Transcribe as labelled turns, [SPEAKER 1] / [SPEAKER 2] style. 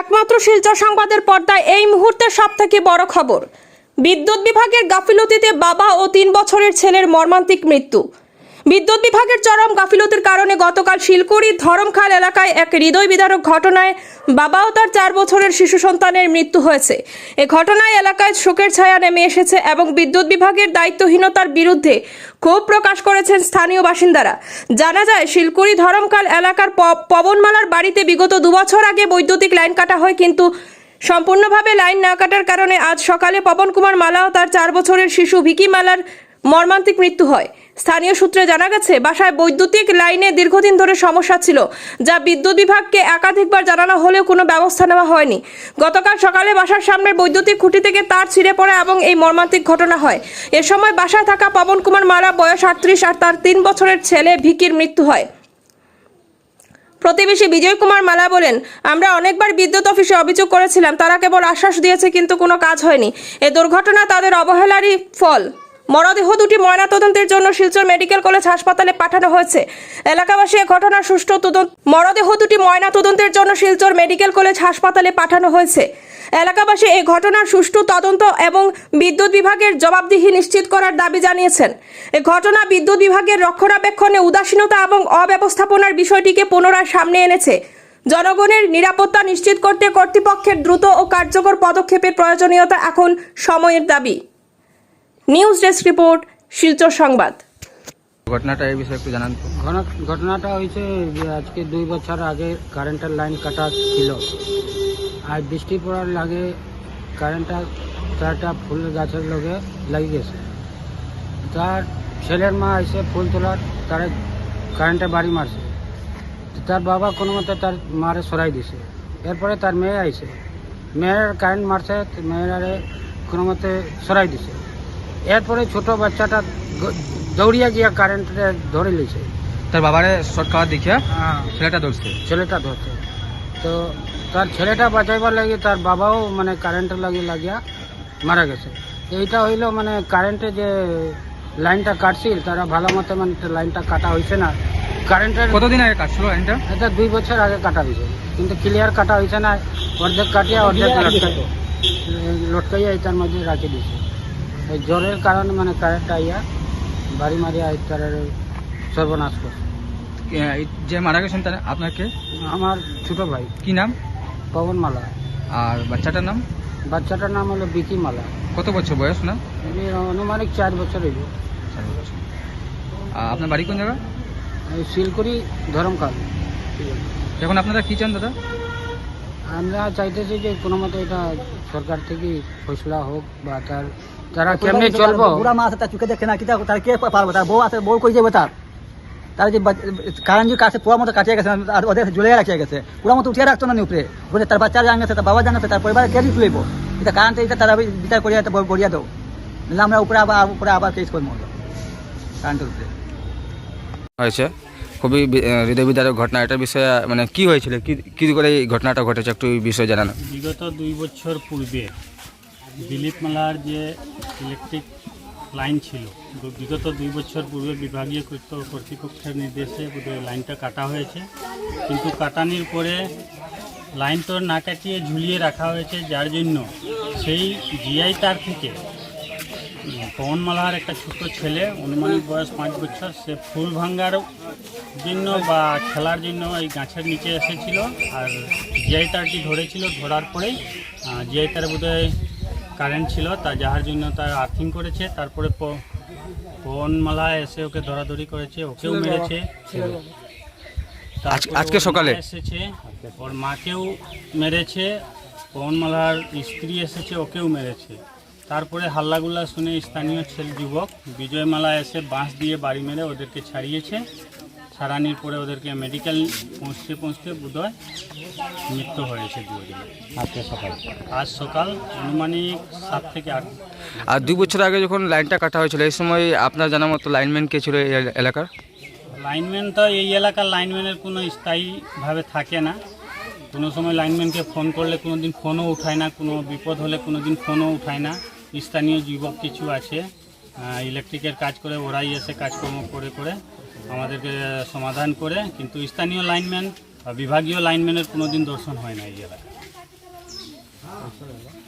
[SPEAKER 1] একমাত্র শিলচর সংবাদের পর্দায় এই মুহূর্তে সবথেকে বড় খবর বিদ্যুৎ বিভাগের গাফিলতিতে বাবা ও তিন বছরের ছেলের মর্মান্তিক মৃত্যু বিদ্যুৎ বিভাগের চরম গাফিলতির কারণে গতকাল শিলকুড়ি ধরমখাল এলাকায় এক হৃদয় বিদারক ঘটনায় বাবা ও তার চার বছরের শিশু সন্তানের মৃত্যু হয়েছে এ ঘটনায় এলাকায় শোকের ছায়া নেমে এসেছে এবং বিদ্যুৎ বিভাগের দায়িত্বহীনতার বিরুদ্ধে ক্ষোভ প্রকাশ করেছেন স্থানীয় বাসিন্দারা জানা যায় শিলকুড়ি ধরমকাল এলাকার পবনমালার বাড়িতে বিগত দুবছর আগে বৈদ্যুতিক লাইন কাটা হয় কিন্তু সম্পূর্ণভাবে লাইন না কাটার কারণে আজ সকালে পবন কুমার মালা ও তার চার বছরের শিশু ভিকি মালার মর্মান্তিক মৃত্যু হয় স্থানীয় সূত্রে জানা গেছে বাসায় বৈদ্যুতিক লাইনে দীর্ঘদিন ধরে সমস্যা ছিল যা বিদ্যুৎ বিভাগকে একাধিকবার জানানো হলেও কোনো ব্যবস্থা নেওয়া হয়নি গতকাল সকালে বাসার সামনে বৈদ্যুতিক খুঁটি থেকে তার ছিঁড়ে পড়ে এবং এই মর্মান্তিক ঘটনা হয় এ সময় বাসায় থাকা পবন কুমার মারা বয়স আটত্রিশ আর তার তিন বছরের ছেলে ভিকির মৃত্যু হয় প্রতিবেশী বিজয় কুমার মালা বলেন আমরা অনেকবার বিদ্যুৎ অফিসে অভিযোগ করেছিলাম তারা কেবল আশ্বাস দিয়েছে কিন্তু কোনো কাজ হয়নি এ দুর্ঘটনা তাদের অবহেলারই ফল মরদেহ দুটি ময়নাতদন্তের জন্য শিলচর মেডিকেল কলেজ হাসপাতালে পাঠানো হয়েছে এলাকাবাসী এ ঘটনার সুষ্ঠু তদন্ত মরদেহ দুটি ময়নাতদন্তের জন্য শিলচর মেডিকেল কলেজ হাসপাতালে পাঠানো হয়েছে এলাকাবাসী এই ঘটনার সুষ্ঠু তদন্ত এবং বিদ্যুৎ বিভাগের জবাবদিহি নিশ্চিত করার দাবি জানিয়েছেন এ ঘটনা বিদ্যুৎ বিভাগের রক্ষণাবেক্ষণে উদাসীনতা এবং অব্যবস্থাপনার বিষয়টিকে পুনরায় সামনে এনেছে জনগণের নিরাপত্তা নিশ্চিত করতে কর্তৃপক্ষের দ্রুত ও কার্যকর পদক্ষেপের প্রয়োজনীয়তা এখন সময়ের দাবি নিউজ ডেস্ক রিপোর্ট শিলচর সংবাদ
[SPEAKER 2] ঘটনাটা এই বিষয়ে একটু জানান ঘটনাটা হয়েছে যে আজকে দুই বছর আগে কারেন্টের লাইন কাটা ছিল আর বৃষ্টি পড়ার লাগে কারেন্টটা চারটা ফুল গাছের লগে লাগিয়ে গেছে তার ছেলের মা এসে ফুল তোলার তার কারেন্টে বাড়ি মারছে তার বাবা কোনো মতে তার মারে সরাই দিছে এরপরে তার মেয়ে আইছে মেয়ের কারেন্ট মারছে মেয়েরারে কোনো মতে সরাই দিছে এরপরে ছোট বাচ্চাটা দৌড়িয়া গিয়া কারেন্টে ধরে লিছে
[SPEAKER 3] তার বাবারে শর্ট খাওয়া দেখিয়া হ্যাঁ। ছেলেটা ধরছে
[SPEAKER 2] ছেলেটা ধরছে তো তার ছেলেটা বাঁচাইবার লাগে তার বাবাও মানে কারেন্টের লাগে লাগিয়া মারা গেছে এইটা হইল মানে কারেন্টে যে লাইনটা কাটছিল তারা ভালো মতো মানে লাইনটা কাটা হয়েছে না
[SPEAKER 3] কারেন্টের কতদিন আগে কাটছিল লাইনটা
[SPEAKER 2] এটা দুই বছর আগে কাটা হয়েছে কিন্তু ক্লিয়ার কাটা হয়েছে না অর্ধেক কাটিয়া অর্ধেক লটকাইয়া এটার মধ্যে রাখি দিয়েছে এই জ্বরের কারণে মানে কারেন্ট আইয়া বাড়ি মারিয়া আইতারের সর্বনাশ করছে
[SPEAKER 3] যে মারা গেছেন তারা আপনাকে
[SPEAKER 2] আমার ছোট ভাই কি নাম পবন মালা
[SPEAKER 3] আর বাচ্চাটার নাম
[SPEAKER 2] বাচ্চাটার নাম হলো বিকি মালা
[SPEAKER 3] কত বছর বয়স না
[SPEAKER 2] অনুমানিক চার বছর হইব চার বছর
[SPEAKER 3] আপনার বাড়ি কোন জায়গা
[SPEAKER 2] শিলকুড়ি ধরমকাল
[SPEAKER 3] এখন আপনারা কী চান দাদা
[SPEAKER 2] আমরা চাইতেছি যে কোনো মতো এটা সরকার থেকে ফসলা হোক বা তার
[SPEAKER 3] তারা কেমনে চলবো বুড়া
[SPEAKER 4] মা আছে তার চোখে দেখে না কি তার কে পারবো তার বউ আছে বউ কই যাবে তার তার যে কারণজির কাছে পুরা মতো কাটিয়ে গেছে আর ওদের ঝুলে রাখিয়ে গেছে পুরা মতো উঠিয়ে রাখতো না উপরে বলে তার বাচ্চার জান গেছে তার বাবা জান গেছে তার পরিবারে কেজি তুলেব এটা কারণ এটা তারা বিচার করিয়া গড়িয়া দেবো নাহলে আমরা উপরে আবার উপরে আবার কেস করবো কারেন্টের উপরে
[SPEAKER 3] হয়েছে আচ্ছা, খুবই হৃদয় বিদারক ঘটনা এটার বিষয়ে মানে কি হয়েছিল কি কি করে এই ঘটনাটা ঘটেছে একটু বিষয়ে জানানো
[SPEAKER 2] বিগত দুই বছর পূর্বে দিলীপ মালার যে ইলেকট্রিক লাইন ছিল বিগত দুই বছর পূর্বে বিভাগীয় কর্তৃপক্ষের নির্দেশে লাইনটা কাটা হয়েছে কিন্তু কাটানির পরে লাইন তো না কাটিয়ে ঝুলিয়ে রাখা হয়েছে যার জন্য সেই জিআই তার থেকে পবন মালার একটা ছোট্ট ছেলে অনুমানিক বয়স পাঁচ বছর সে ফুল ভাঙ্গার জন্য বা খেলার জন্য এই গাছের নিচে এসেছিল আর জিআই তারটি ধরেছিল ধরার পরেই জিআই তার বোধহয় কারেন্ট ছিল তা যাহার জন্য তার আর্থিং করেছে তারপরে মালা এসে ওকে ধরাধরি করেছে ওকেও মেরেছে আজকে সকালে এসেছে ওর মাকেও মেরেছে পবনমালার স্ত্রী এসেছে ওকেও মেরেছে তারপরে হাল্লাগুল্লা শুনে স্থানীয় ছেলে যুবক মালা এসে বাঁশ দিয়ে বাড়ি মেরে ওদেরকে ছাড়িয়েছে সারানির পরে ওদেরকে মেডিকেল পৌঁছতে পৌঁছতে বোধহয় মৃত্যু হয়েছে দুজন সকাল আজ সকাল আনুমানিক সাত থেকে আট
[SPEAKER 3] আর দুই বছর আগে যখন লাইনটা কাটা হয়েছিল এই সময় আপনার জানা মতো লাইনম্যান কে ছিল এই এলাকার
[SPEAKER 2] লাইনম্যান তো এই এলাকার লাইনম্যানের কোনো স্থায়ীভাবে থাকে না কোনো সময় লাইনম্যানকে ফোন করলে কোনো দিন ফোনও উঠায় না কোনো বিপদ হলে কোনো দিন ফোনও উঠায় না স্থানীয় যুবক কিছু আছে ইলেকট্রিকের কাজ করে ওরাই এসে কাজকর্ম করে করে আমাদেরকে সমাধান করে কিন্তু স্থানীয় লাইনম্যান বিভাগীয় লাইনম্যানের কোনো দিন দর্শন হয় না এই এলাকায়